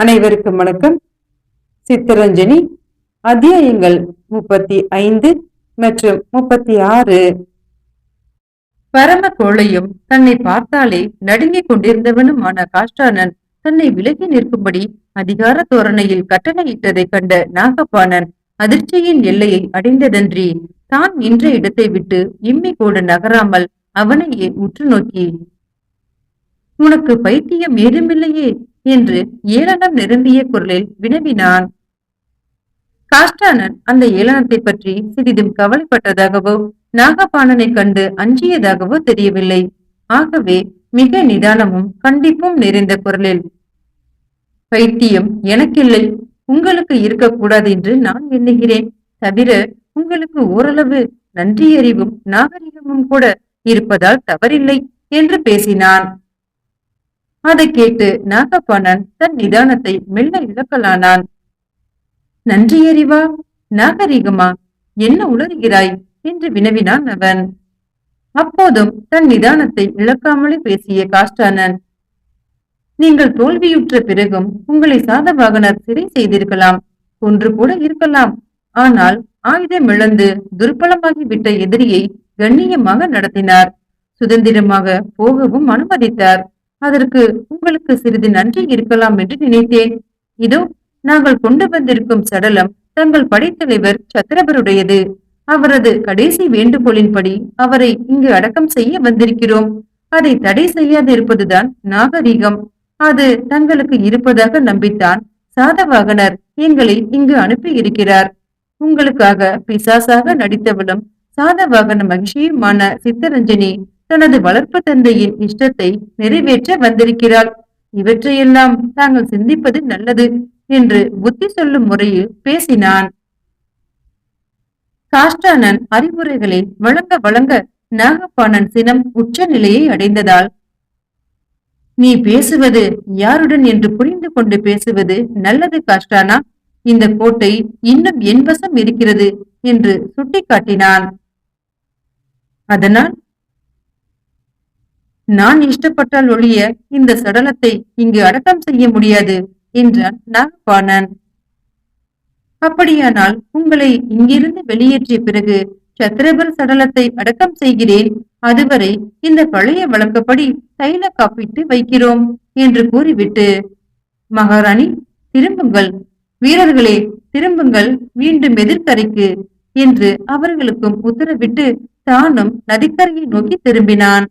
அனைவருக்கும் வணக்கம். சித்தரஞ்சனி அத்தியாயங்கள் முப்பத்தி ஐந்து மற்றும் முப்பத்தி ஆறு. பரம கோழையும் தன்னை பார்த்தாலே நடுங்கிக் கொண்டிருந்தவனுமான காஷ்டானன் தன்னை விலகி நிற்கும்படி அதிகார தோரணையில் கட்டளையிட்டதைக் கண்ட நாகப்பாணன் அதிர்ச்சியின் எல்லையை அடைந்ததன்றி தான் நின்ற இடத்தை விட்டு இம்மி கூட நகராமல் அவனையே உற்று நோக்கி உனக்கு பைத்தியம் ஏதுமில்லையே என்று ஏளனம் நிரம்பிய குரலில் வினவினான். காஷ்டானன் அந்த ஏளனத்தை பற்றி சிறிதும் கவலைப்பட்டதாகவோ நாகபாணனை கண்டு அஞ்சியதாகவோ தெரியவில்லை. ஆகவே மிக நிதானமும் கண்டிப்பும் நிறைந்த குரலில் பைத்தியம் எனக்கில்லை உங்களுக்கு இருக்கக்கூடாது என்று நான் எண்ணுகிறேன். தவிர உங்களுக்கு ஓரளவு நன்றியறிவும் நாகரிகமும் கூட இருப்பதால் தவறில்லை என்று பேசினான். அதை கேட்டு நாகப்பாணன் தன் நிதானத்தை மெல்ல இழக்கலானான். நன்றி அறிவா நாகரிகமா என்ன உளறுகிறாய்? என்று வினவினான் அவன். அப்போதும் தன் நிதானத்தை இழக்காமலே பேசிய காஷ்டானன் நீங்கள் தோல்வியுற்ற பிறகும் உங்களை சாதவாகனர் சிறை செய்திருக்கலாம் ஒன்று கூட இருக்கலாம். ஆனால் ஆயுதம் இழந்து துர்பலமாகிவிட்ட எதிரியை கண்ணியமாக நடத்தினார். சுதந்திரமாக போகவும் அனுமதித்தார். அதற்கு உங்களுக்கு சிறிது நன்றி இருக்கலாம் என்று நினைத்தேன். இதோ நாங்கள் கொண்டு வந்திருக்கும் சடலம் தங்கள் படைத்தலைவர் சத்திரபருடையது. அவரது கடைசி வேண்டுகோளின்படி அவரை இங்கு அடக்கம் செய்ய வந்திருக்கிறோம். அதை தடை செய்யாது இருப்பதுதான் நாகரீகம். அது தங்களுக்கு இருப்பதாக நம்பித்தான் சாதவாகனர் எங்களை இங்கு அனுப்பி இருக்கிறார் உங்களுக்காக பிசாசாக நடித்தவளும் சாதவாகன மகிழ்ச்சியுமான சித்தரஞ்சனி தனது வளர்ப்பு தந்தையின் இஷ்டத்தை நிறைவேற்ற வந்திருக்கிறாள். இவற்றையெல்லாம் தாங்கள் சிந்திப்பது நல்லது என்று புத்தி சொல்லும் முறையில் பேசினான். காஷ்டானன் அறிவுரைகளை வழங்க வழங்க நாகப்பாணன் சினம் உச்ச நிலையை அடைந்ததால் நீ பேசுவது யாருடன் என்று புரிந்து கொண்டு பேசுவது நல்லது காஷ்டானா? இந்த கோட்டை இன்னும் என் வசம் இருக்கிறது என்று சுட்டிக்காட்டினான். அதனால் நான் இஷ்டப்பட்டால் ஒழிய இந்த சடலத்தை இங்கு அடக்கம் செய்ய முடியாது என்றான் நாகபாணன். அப்படியானால் உங்களை இங்கிருந்து வெளியேற்றிய பிறகு சத்திரபர் சடலத்தை அடக்கம் செய்கிறேன். அதுவரை இந்த பழைய வழக்கப்படி தைல காப்பிட்டு வைக்கிறோம் என்று கூறிவிட்டு மகாராணி திரும்புங்கள். வீரர்களே திரும்புங்கள். மீண்டும் எதிர்கரைக்கு என்று அவர்களுக்கும் உத்தரவிட்டு தானும் நதிக்கரையை நோக்கி திரும்பினான்.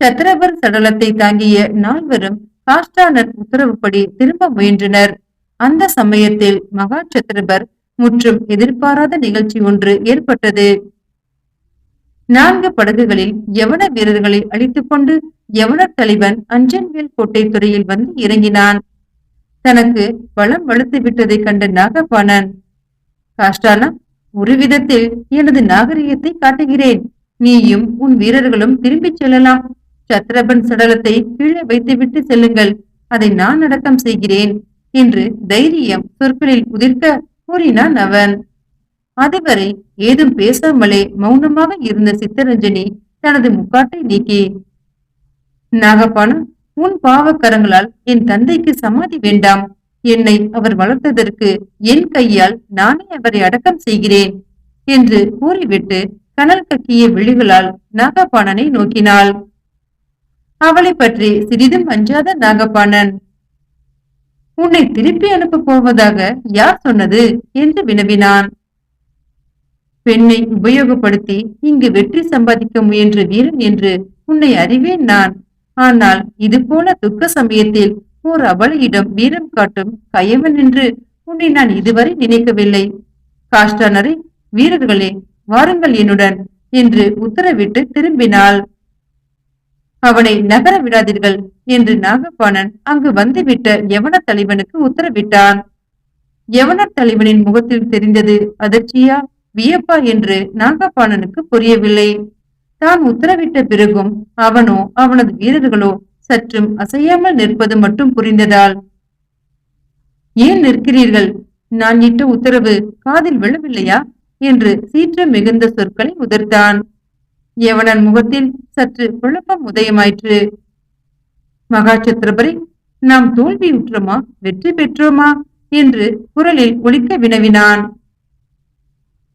சத்ரபர் சடலத்தை தாங்கிய நால்வரும் காஷ்டானர் உத்தரவுப்படி திரும்ப முயன்றனர். அந்த சமயத்தில் மகா சத்திரபர் முற்றும் எதிர்பாராத நிகழ்ச்சி ஒன்று ஏற்பட்டது. நான்கு படகுகளில் யவன வீரர்களை அழித்துக் கொண்டு யவனர் தலைவன் அஞ்சன்வேல் கோட்டை துறையில் வந்து இறங்கினான். தனக்கு பலம் வலுத்து விட்டதை கண்ட நாகபாணன் காஷ்டானா ஒரு விதத்தில் எனது நாகரிகத்தை காட்டுகிறேன். நீயும் உன் வீரர்களும் திரும்பிச் செல்லலாம். சத்ரபன் சடலத்தை கீழே வைத்துவிட்டு செல்லுங்கள். அதை நான் அடக்கம் செய்கிறேன் என்று தைரியம் சொற்களில் உதிர்க்க கூறினான் அவன். அதுவரை ஏதும் பேசாமலே மௌனமாக இருந்த சித்தரஞ்சனி தனது முக்காட்டை நீக்கி நாகப்பானம் உன் பாவக்கரங்களால் என் தந்தைக்கு சமாதி வேண்டாம். என்னை அவர் வளர்த்ததற்கு என் கையால் நானே அவரை அடக்கம் செய்கிறேன் என்று கூறிவிட்டு கனல் கக்கிய விழிகளால் நாகப்பாணனை நோக்கினாள். அவளை பற்றி சிறிதும் அஞ்சாத நாகபாணன் உன்னை திருப்பி அனுப்ப போவதாக யார் சொன்னது? என்று வினவினான். பெண்ணை உபயோகப்படுத்தி இங்கு வெற்றி சம்பாதிக்க முயன்ற வீரன் என்று உன்னை அறிவேன் நான். ஆனால் இது போல துக்க சமயத்தில் ஓர் அவளையிடம் வீரம் காட்டும் கயவன் என்று உன்னை நான் இதுவரை நினைக்கவில்லை. காஷ்டானரை வீரர்களே வாருங்கள் என்னுடன் என்று உத்தரவிட்டு திரும்பினாள். அவனை நகர விடாதீர்கள் என்று நாகப்பாணன் அங்கு வந்துவிட்ட யவன தலைவனுக்கு உத்தரவிட்டான். யவன தலைவனின் முகத்தில் தெரிந்தது அதிர்ச்சியா வியப்பா என்று நாகப்பாணனுக்கு புரியவில்லை. தான் உத்தரவிட்ட பிறகும் அவனோ அவனது வீரர்களோ சற்றும் அசையாமல் நிற்பது மட்டும் புரிந்ததால். ஏன் நிற்கிறீர்கள்? நான் இட்ட உத்தரவு காதில் விழவில்லையா? என்று சீற்றம் மிகுந்த சொற்களை உதிர்த்தான். எவனன் முகத்தில் சற்று குழப்பம் உதயமாயிற்று. மகா சத்திரபரி நாம் தோல்வியுற்றோமா வெற்றி பெற்றோமா? என்று குரலில் ஒலிக்க வினவினான்.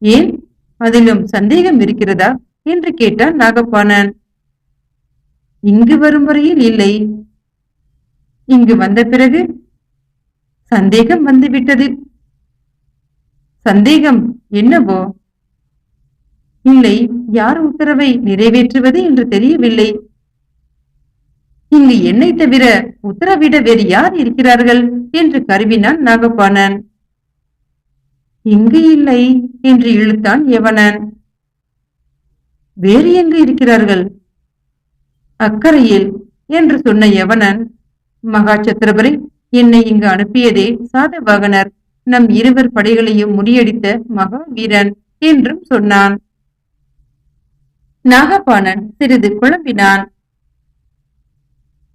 ஏன்? அதிலும் சந்தேகம் இருக்கிறதா? என்று கேட்டான் நாகப்பாணன். இங்கு வரும் வரையில் இல்லை. இங்கு வந்த பிறகு சந்தேகம் வந்துவிட்டது. சந்தேகம் என்னவோ? இல்லை யார் உத்தரவை நிறைவேற்றுவது என்று தெரியவில்லை. இங்கு என்னை தவிர உத்தரவிட வேறு யார் இருக்கிறார்கள் என்று கருவினான் நாகப்பாணன். இங்கு இல்லை என்று இழுத்தான் யவனன். வேறு எங்கு இருக்கிறார்கள்? அக்கறையில் என்று சொன்ன யவனன் மகா சத்திரபரி என்னை இங்கு அனுப்பியதே சாதவாகனர். நம் இருவர் படைகளையும் முறியடித்த மகா வீரன் என்றும் சொன்னான். நாகபாணன் சிறிது குழம்பினான்.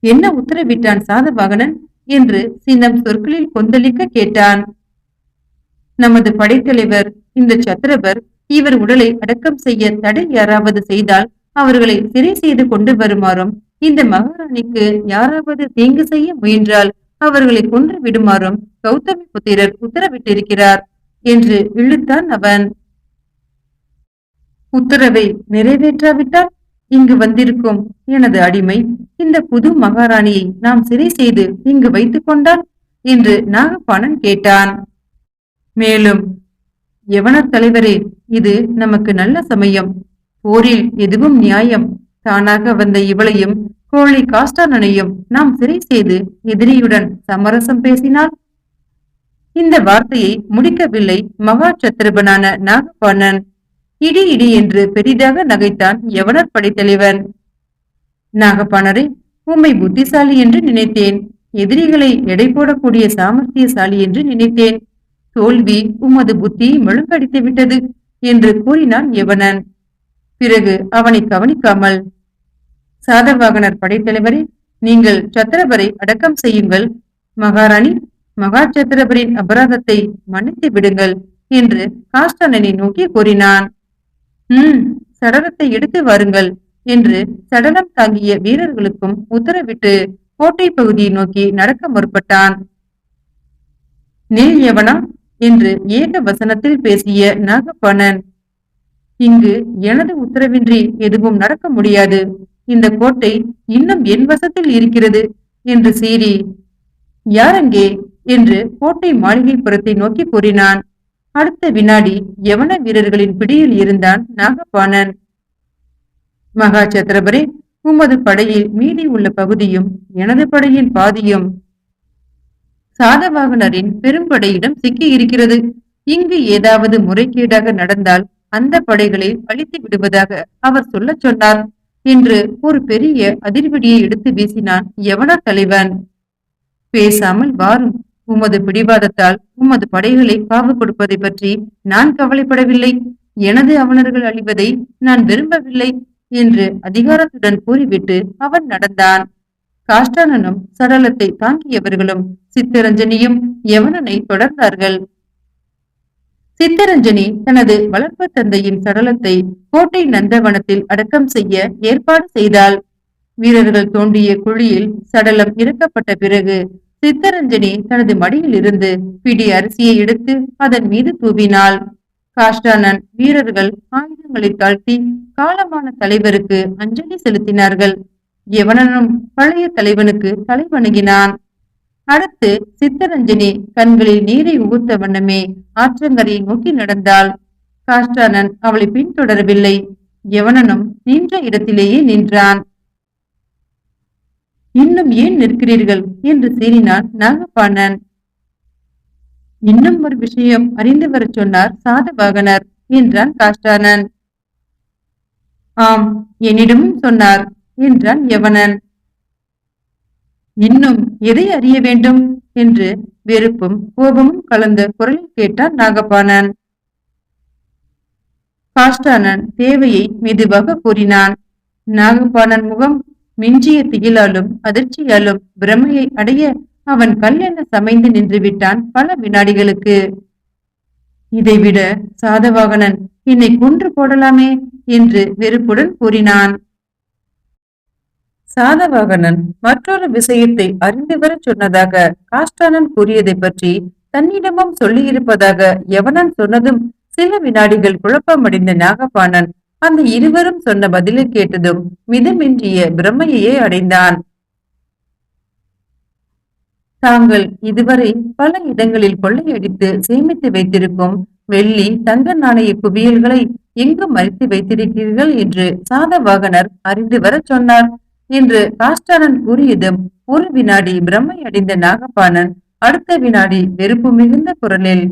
என்ன உத்தரவிட்டான் சாதவாகனன்? என்று சின்னம் சொற்களில் கொந்தளிக்க கேட்டான். நமது படைத்தலைவர் இந்த சத்திரபர் இவர் உடலை அடக்கம் செய்ய தடை யாராவது செய்தால் அவர்களை சிறை செய்து கொண்டு வருமாறும் இந்த மகாராணிக்கு யாராவது தீங்கு செய்ய முயன்றால் அவர்களை கொன்று விடுமாறும் கௌதமி புத்திரர் உத்தரவிட்டிருக்கிறார் என்று இழுத்தான் அவன். உத்தரவை நிறைவேற்றாவிட்டால் இங்கு வந்திருக்கும் எனது அடிமை இந்த புது மகாராணியை நாம் சிறை செய்து இங்கு வைத்துக் கொண்டால் என்று நாகப்பாணன் கேட்டான். மேலும் யவனர் தலைவரே இது நமக்கு நல்ல சமயம். போரில் எதுவும் நியாயம். தானாக வந்த இவளையும் கோழி காஸ்டானனையும் நாம் சிறை செய்து எதிரியுடன் சமரசம் பேசினால் இந்த வார்த்தையை முடிக்கவில்லை மகா சத்திரபனான நாகப்பாணன் இடி இடி என்று பெரிதாக நகைத்தான் யவனர் படைத்தலைவன். நாகப்பானரை உம்மை புத்திசாலி என்று நினைத்தேன். எதிரிகளை எடை போடக்கூடிய சாமர்த்தியசாலி என்று நினைத்தேன். தோல்வி உமது புத்தியை மெழுங்கடித்து விட்டது என்று கூறினான் யவனன். பிறகு அவனை கவனிக்காமல் சாதவாகனர் படைத்தலைவரே நீங்கள் சத்திரபரை அடக்கம் செய்யுங்கள். மகாராணி மகா சத்திரபரின் அபராதத்தை மன்னித்து விடுங்கள் என்று காஷ்டனனை நோக்கி கூறினான். உம் சடலத்தை எடுத்து வாருங்கள் என்று சடலம் தாங்கிய வீரர்களுக்கும் உத்தரவிட்டு கோட்டை பகுதியை நோக்கி நடக்க முற்பட்டான். நில் எவனா என்று ஏக வசனத்தில் பேசிய நாகப்பணன். இங்கு எனது உத்தரவின்றி எதுவும் நடக்க முடியாது. இந்த கோட்டை இன்னும் என் வசத்தில் இருக்கிறது என்று சீறி. யாரங்கே என்று கோட்டை மாளிகை புறத்தை நோக்கி கூறினான். அடுத்த வினாடி யவன வீரர்களின் பிடியில் இருந்தான் நாகபாணன். மகா சத்திரபரே உமது படையில் மீதி உள்ள பகுதியும் எனது படையின் பாதியும். சாதவாகனரின் பெரும்படையிடம் சிக்கி இருக்கிறது. இங்கு ஏதாவது முறைகேடாக நடந்தால் அந்த படைகளை அழித்து விடுவதாக அவர் சொல்ல சொன்னார் என்று ஒரு பெரிய அதிர்வடியை எடுத்து வீசினான் யவன தலைவன். பேசாமல் வாரும். உமது பிடிவாதத்தால் உமது படைகளை காவு கொடுப்பதை பற்றி நான் கவலைப்படவில்லை. எனது அவனர்கள் அழிவதை நான் விரும்பவில்லை என்று அதிகாரத்துடன் கூறிவிட்டு அவன் நடந்தான். காஷ்டானனும் சடலத்தை தாங்கியவர்களும் சித்தரஞ்சனியும் யவனனை தொடர்ந்தார்கள். சித்தரஞ்சனி தனது வளர்ப்பு தந்தையின் சடலத்தை கோட்டை நந்தவனத்தில் அடக்கம் செய்ய ஏற்பாடு செய்தாள். வீரர்கள் தோண்டிய குழியில் சடலம் இறக்கப்பட்ட பிறகு சித்தரஞ்சனி தனது மடியில் இருந்து பிடி அரிசியை எடுத்து அதன் மீது தூவினாள். காஷ்டானன் வீரர்கள் ஆயுதங்களை தாழ்த்தி காலமான தலைவருக்கு அஞ்சலி செலுத்தினார்கள். எவனனும் பழைய தலைவனுக்கு தலை வணங்கினான். அடுத்து சித்தரஞ்சனி கண்களில் நீரை உகுத்த வண்ணமே ஆற்றங்கரையை நோக்கி நடந்தாள். காஷ்டானன் அவளை பின்தொடரவில்லை. எவனனும் நின்ற இடத்திலேயே நின்றான். இன்னும் ஏன் நிற்கிறீர்கள்? என்று சீறினான் நாகப்பாணன். இன்னும் ஒரு விஷயம் அறிந்து வர சொன்னார் சாதவாகனர் என்றான் காஷ்டானன். ஆம் என்னிடமும் சொன்னார் என்றான் யவனன். இன்னும் எதை அறிய வேண்டும்? என்று வெறுப்பும் கோபமும் கலந்த குரலில் கேட்டான் நாகப்பாணன். காஷ்டானன் தேவையை மெதுவாக கூறினான். நாகப்பாணன் முகம் மிஞ்சிய திகிலாலும் அதிர்ச்சியாலும் பிரமையை அடைய அவன் கல்லென சமைந்து நின்று விட்டான் பல வினாடிகளுக்கு. இதைவிட சாதவாகனன் என்னை கொன்று போடலாமே என்று வெறுப்புடன் கூறினான். சாதவாகனன் மற்றொரு விஷயத்தை அறிந்து வர சொன்னதாக காஷ்டானன் கூறியதை பற்றி தன்னிடமும் சொல்லியிருப்பதாக எவனன் சொன்னதும் சில வினாடிகள் குழப்பமடைந்த நாகபாணன் அந்த இருவரும் சொன்ன பதிலை கேட்டதும் மிதமின்றிய பிரம்மையே அடைந்தான். தாங்கள் இதுவரை பல இடங்களில் கொள்ளையடித்து சேமித்து வைத்திருக்கும் வெள்ளி தங்க நாணய குவியல்களை எங்கு மறித்து வைத்திருக்கிறீர்கள் என்று சாதவாகனர் அறிந்து வர சொன்னார். என்று காஷ்டானன் கூறியதும் ஒரு வினாடி பிரம்மை அடைந்த நாகபாணன் அடுத்த வினாடி வெறுப்பு மிகுந்த குரலில்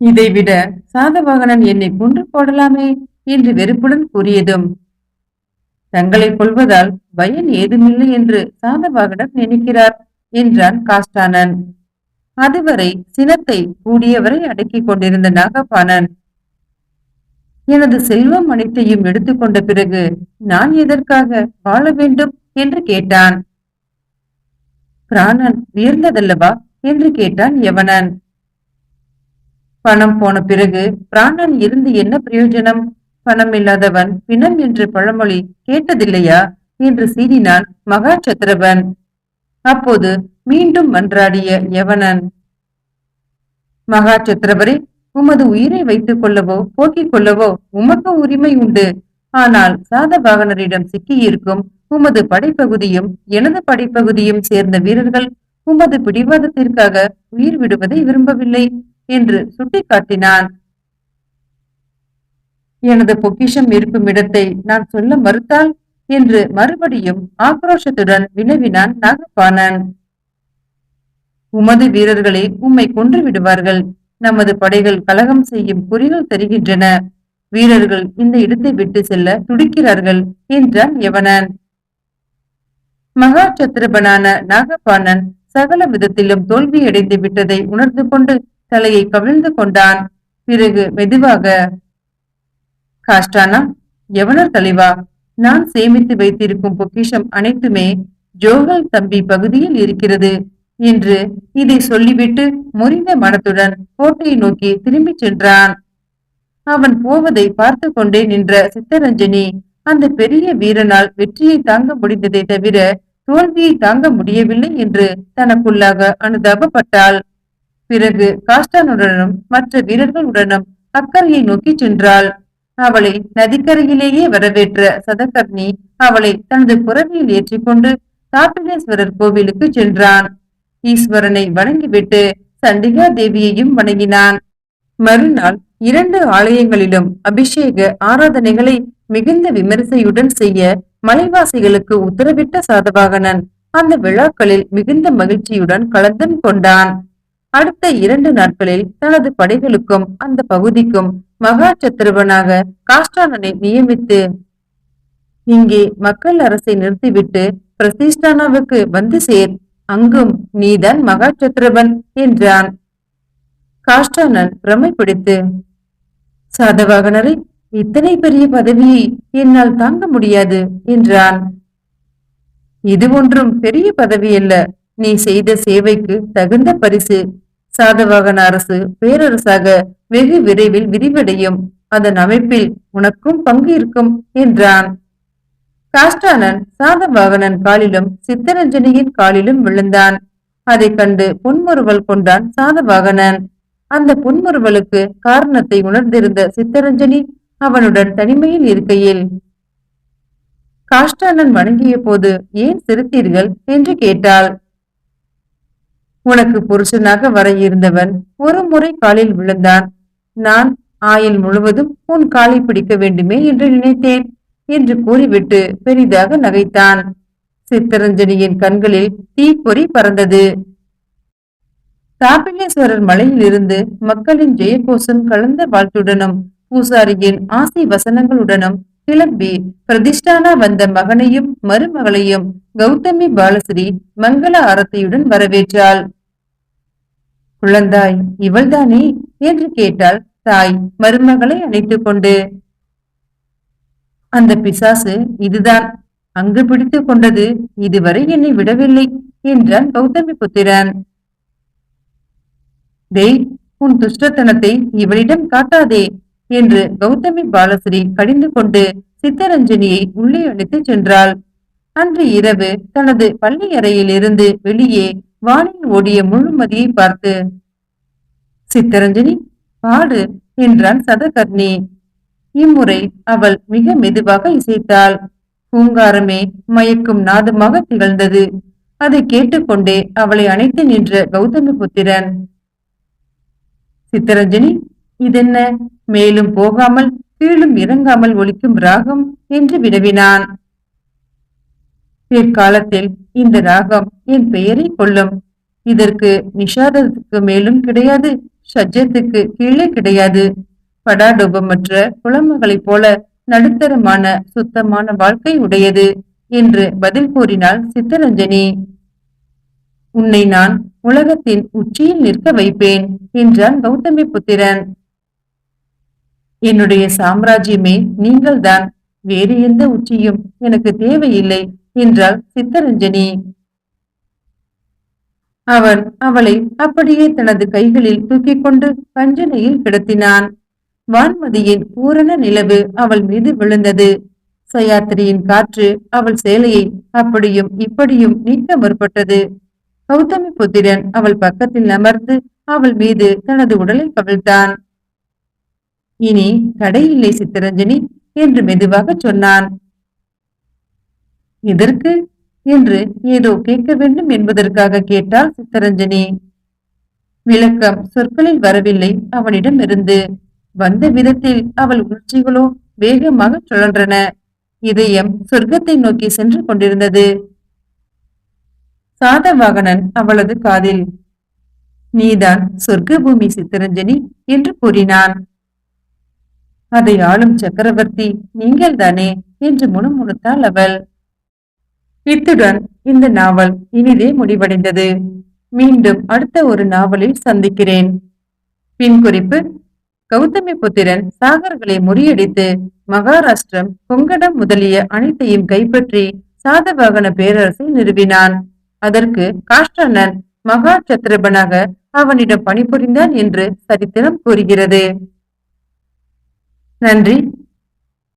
இதைவிட சாதவாகனன் என்னை கொன்று போடலாமே என்று வெறுப்புடன் கூறியதும் தங்களை கொள்வதால் பயன் ஏதுமில்லை என்று சாதவாகனர் நினைக்கிறார் என்றான் காஷ்டானன். அதுவரை சினத்தை கூடியவரை அடக்கிக் கொண்டிருந்த நாகபாணன். எனது செல்வம் அனைத்தையும் எடுத்துக்கொண்ட பிறகு நான் எதற்காக வாழ வேண்டும்? என்று கேட்டான். பிராணன் உயர்ந்ததல்லவா? என்று கேட்டான் யவனன். பணம் போன பிறகு பிராணன் இருந்து என்ன பிரயோஜனம்? பணம் இல்லாதவன் பிணம் என்று பழமொழி கேட்டதில்லையா? என்று சீறினான் மகா சத்திரவன் அப்போது மீண்டும் மன்றாடிய யவனன் மகா சத்திரவரே உமது உயிரை வைத்துக் கொள்ளவோ போக்கிக் கொள்ளவோ உமக்கு உரிமை உண்டு. ஆனால் சாதபாகனரிடம் சிக்கியிருக்கும் உமது படைப்பகுதியும் எனது படைப்பகுதியும் சேர்ந்த வீரர்கள் உமது பிடிவாதத்திற்காக உயிர் விடுவதை விரும்பவில்லை. என்று சுட்டிக்காட்டினான். எனது பொக்கிஷம் இருக்கும் இடத்தை நான் சொல்ல மறுத்தால்? என்று மறுபடியும் ஆக்ரோஷத்துடன் வினவினான் நாகபாணன் உமது வீரர்களே உம்மை கொன்று விடுவார்கள். நமது படைகள் கலகம் செய்யும் குறிகள் தருகின்றன. வீரர்கள் இந்த இடத்தை விட்டு செல்ல துடிக்கிறார்கள் என்றான் யவனன். மகா சத்திரபனான நாகபாணன் சகல விதத்திலும் தோல்வியடைந்து விட்டதை உணர்ந்து கொண்டு தலையை கவிழ்ந்து கொண்டான். பிறகு மெதுவாக காஷ்டானா எவனர் தலைவா? நான் சேமித்து வைத்திருக்கும் பொக்கிஷம் அனைத்துமே ஜோகல் தம்பி பகுதியில் இருக்கிறது என்று இதை சொல்லிவிட்டு முறிந்த மனத்துடன் கோட்டையை நோக்கி திரும்பிச் சென்றான். அவன் போவதை பார்த்து கொண்டே நின்ற சித்தரஞ்சனி அந்த பெரிய வீரனால் வெற்றியை தாங்க முடிந்ததை தவிர தோல்வியை தாங்க முடியவில்லை என்று தனக்குள்ளாக அனுதாபப்பட்டாள். பிறகு காஷ்டானுடனும் மற்ற வீரர்களுடனும் அக்கறையை நோக்கி சென்றாள். அவளை நதிக்கரையிலேயே வரவேற்ற சதகர்ணி அவளை தனது புறவியில் ஏற்றிக்கொண்டு தாப்பினேஸ்வரர் கோவிலுக்கு சென்றான். ஈஸ்வரனை வணங்கிவிட்டு சண்டிகா தேவியையும் வணங்கினான். மறுநாள் இரண்டு ஆலயங்களிலும் அபிஷேக ஆராதனைகளை மிகுந்த விமரிசையுடன் செய்ய மலைவாசிகளுக்கு உத்தரவிட்ட சாதவாகனன் அந்த விழாக்களில் மிகுந்த மகிழ்ச்சியுடன் கலந்தும் கொண்டான். அடுத்த இரண்டு நாட்களில் தனது படைகளுக்கும் அந்த பகுதிக்கும் மகா சத்திரவனாக காஷ்டானனை நியமித்து இங்கே மக்கள் அரசை நிறுத்திவிட்டு பிரதிஷ்டானாவுக்கு வந்து சேர். அங்கும் நீதான் மகா சத்திரவன் என்றான். காஷ்டானன் பிரமை பிடித்து சாதவாகனரை இத்தனை பெரிய பதவியை என்னால் தாங்க முடியாது என்றான். இது ஒன்றும் பெரிய பதவி அல்ல நீ செய்த சேவைக்கு தகுந்த பரிசு. சாதவாகன அரசு பேரரசாக வெகு விரைவில் விரிவடையும். அதன் அமைப்பில் உனக்கும் பங்கு இருக்கும் என்றான். காஷ்டானன் சாதவாகனன் காலிலும் சித்தரஞ்சனியின் காலிலும் விழுந்தான். அதை கண்டு புன்முறுவல் கொண்டான் சாதவாகனன். அந்த புன்முறுவலுக்கு காரணத்தை உணர்ந்திருந்த சித்தரஞ்சனி அவனுடன் தனிமையில் இருக்கையில் காஷ்டானன் வணங்கிய போது ஏன் சிரித்தீர்கள்? என்று கேட்டாள். உனக்கு புருஷனாக வர இருந்தவன் ஒரு முறை காலில் விழுந்தான். நான் ஆயுள் முழுவதும் உன் காலை பிடிக்க வேண்டுமே என்று நினைத்தேன் என்று கூறிவிட்டு பெரிதாக நகைத்தான். சித்தரஞ்சனியின் கண்களில் தீப்பொறி பறந்தது. தாபினேஸ்வரர் மலையிலிருந்து மக்களின் ஜெயகோஷம் கலந்த வாழ்த்துடனும் பூசாரியின் ஆசை வசனங்களுடனும் கிளம்பி பிரதிஷ்டானா வந்த மகனையும் மருமகளையும் கௌதமி பாலஸ்ரீ மங்கள ஆரத்தியுடன் வரவேற்றாள். குழந்தாய் இவள்தானே? என்று கேட்டாள் தாய். மருமகளை அணைத்துக் கொண்டு. அந்த பிசாசு இதுதான். அங்கு பிடித்துக் கொண்டது. இதுவரை என்னை விடவில்லை என்றான் கௌதமி புத்திரன். டேய் உன் துஷ்டத்தனத்தை இவளிடம் காட்டாதே என்று கௌதமி பாலஸ்ரீ கடிந்து கொண்டு சித்தரஞ்சனியை உள்ளே அழைத்துச் சென்றாள். அன்று இரவு தனது பள்ளி அறையிலிருந்து வெளியே வானில் ஓடிய முழுமதியை பார்த்து சித்தரஞ்சனி பாடு என்றான் சதகர்ணி. இம்முறை அவள் மிக மெதுவாக இசைத்தாள். பூங்காரமே மயக்கும் நாதமாக திகழ்ந்தது. அதை கேட்டுக்கொண்டே அவளை அணைத்து நின்ற கௌதமி புத்திரன் சித்தரஞ்சனி இதென்ன? மேலும் போகாமல் கீழும் இறங்காமல் ஒலிக்கும் ராகம்? என்று வினவினான். பிற்காலத்தில் இந்த ராகம் என் பெயரை கொள்ளும். இதற்கு நிஷாதத்துக்கு மேலும் கிடையாது ஷஜ்ஜத்துக்கு கீழே கிடையாது. படாடோபமற்ற குளமகளைப் போல நடுத்தரமான சுத்தமான வாழ்க்கை உடையது என்று பதில் கூறினாள் சித்தரஞ்சனி. உன்னை நான் உலகத்தின் உச்சியில் நிற்க வைப்பேன் என்றான் கௌதமி புத்திரன். என்னுடைய சாம்ராஜ்யமே நீங்கள்தான். வேறு எந்த உச்சியும் எனக்கு தேவையில்லை. என்றாள் சித்தரஞ்சனி. அவன் அவளை அப்படியே தனது கைகளில் தூக்கிக் கொண்டு பஞ்சனையில் கிடத்தினான். வான்மதியின் பூரண நிலவு அவள் மீது விழுந்தது. சயாத்திரியின் காற்று அவள் சேலையை அப்படியும் இப்படியும் நீக்க முற்பட்டது. கௌதமி புத்திரன் அவள் பக்கத்தில் அமர்ந்து அவள் மீது தனது உடலை கவிழ்த்தான். இனி தடையில்லை சித்தரஞ்சனி என்று மெதுவாக சொன்னான். எதற்கு என்று ஏதோ கேட்க வேண்டும் என்பதற்காக கேட்டாள் சித்தரஞ்சனி. விளக்கம் சொற்களில் வரவில்லை அவனிடம் இருந்து வந்த விதத்தில் அவள் உணர்ச்சிகளோ வேகமாக சுழன்றன. இதயம் சொர்க்கத்தை நோக்கி சென்று கொண்டிருந்தது. சாதவாகனன் அவளது காதில் நீதான் சொர்க்க பூமி சித்தரஞ்சனி என்று கூறினான். அதை ஆளும் சக்கரவர்த்தி நீங்கள் தானே என்று முணுமுணுத்தாள் அவள். இத்துடன் இந்த நாவல் இனிதே முடிவடைந்தது. மீண்டும் அடுத்த ஒரு நாவலில் சந்திக்கிறேன். பின் குறிப்பு கௌதமி புத்திரன் சாகர்களை முறியடித்து மகாராஷ்டிரம் கொங்கடம் முதலிய அனைத்தையும் கைப்பற்றி சாதவாகன பேரரசை நிறுவினான். அதற்கு காஷ்டனன் மகா சத்திரபனாக அவனிடம் பணிபுரிந்தான் என்று சரித்திரம் கூறுகிறது. நன்றி.